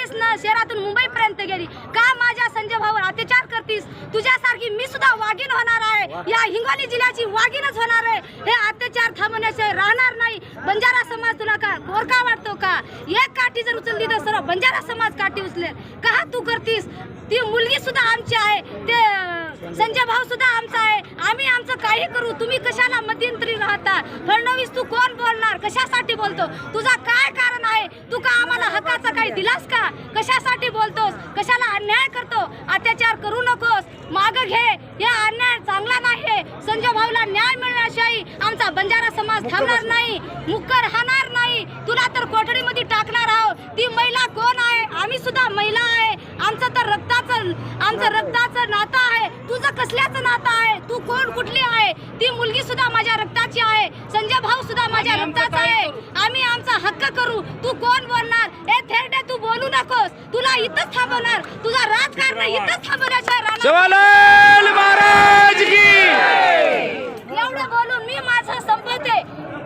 लागलीस ना शहरातून मुंबईपर्यंत गेली. का माझ्या संजय भाऊवर अत्याचार करतीस? तुझ्यासारखी मी सुद्धा वागीन होणार आहे. या हिंगोली जिल्ह्याची वागीनच होणार आहे. हे अत्याचार थांबवण्याशिवाय राहणार नाही. बंजारा समाज तुला का गोरखा वाटतो का? एक काठी जर उचलली तर सर्व बंजारा समाज काठी उचलेल. का तू करतीस? ती मुलगी सुद्धा आमची आहे. ते संजय भाऊ सुद्धा आमचा आहे. आम्ही आमचं काही करू. तुम्ही कशाला मध्यंतरी राहता? फडणवीस तू कोण बोलणार? कशासाठी बोलतो? तुझा काय कारण आहे दिलास का? कशासाठी बोलतोस? कशाला अन्याय करतो? अत्याचार करू नकोस. माग घे. या अन्याय चांगला नाही. संजय भाऊला न्याय मिळण्याशिवाय आमचा बंजारा समाज थांबणार नाही. मुक्कर राहणार नाही. तुला तर कोठडीमध्ये टाकणार आहोत. ती महिला कोण आहे? आम्ही सुद्धा महिला आहे. आमचं तर रक्ताचं आमचं रक्ताचं नातं आहे. तुझं कसल्याचं नातं आहे? तू कोण कुठली आहे? ती मुलगी सुद्धा माझ्या रक्ताची आहे. संजय भाऊ सुद्धा माझ्या रक्ताचा हक्क करू. तू कोण बोलणार? ए थेरडे तू बोलू नकोस. तुला इथंच थांबवणार. तुझा राजकारण इथंच थांबवण्याशिवाय राहणार जवाहरलाल महाराज की! एवढं बोलून मी माझं संपवते.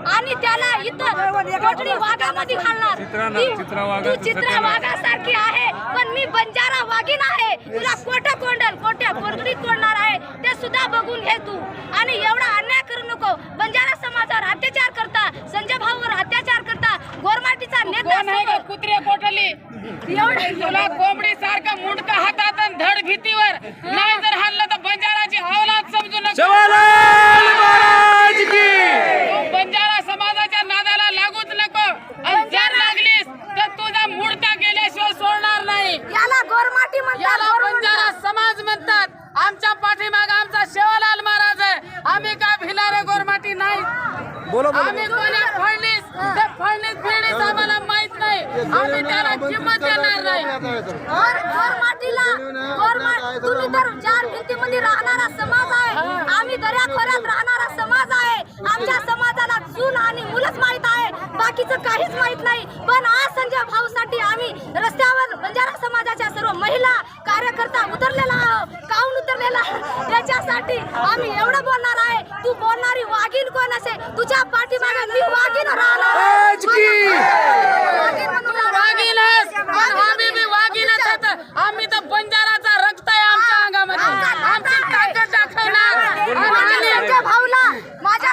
आणि त्याला इथं कोठडी वाघामध्ये घालणार. ती- तू चित्रा वाघासारखी आहे पण मी बंजारा वाघीण आहे. तुला कोट कोंडल? कोट्या कोठडीत कोंडणार आहे? ते सुद्धा बघून घे तू. आणि एवढा अन्याय करू नको बंजारा समाजावर अत्याचार करता संजय भाऊवर अत्याचार करता गोरमाटीचा नेता कोण आहे ग असतो. एवढं तुला कोंबडी सारखं मुंडक हातात धड भीतीवर. नाही जर हल्लं तर बंजाराची अवलाद समजू नका. बंजारा समाजाच्या नादाला लागूच नको. आणि जर लागलीस तर तुझा मुडका गेल्याशिवाय सोडणार नाही. याला गोरमाटी म्हणतात. बंजारा समाज म्हणतात. आमच्या पाठीमाग आमचा शेवालाल महाराज आहे. आम्ही काय भिलारे गोरमाटी नाही? आम्ही फडणीस? फडणीस फिरणीस आम्ही त्याला जिम्मत देणार नाही. तुम्ही तर चार भिंतीमध्ये राहणारा समाज आहे. आम्ही दर्याखोऱ्यात राहणारा समाज आहे. आमच्या समाजाला चून आणि मुलंच माहीत आहे. बाकीचं काहीच माहीत नाही. पण आज संजय भाऊसाठी आम्ही रस्त्यावर म्हणजे बंजारा समाजाच्या सर्व महिला कार्यकर्ता उतरलेला आहोत. काऊन उतरलेला? त्याच्यासाठी आम्ही एवढं बोलणार आहे. तू बोलणारी वाघीण कोण असे? तुझ्या पाठीमागे मी वागीन राहणार.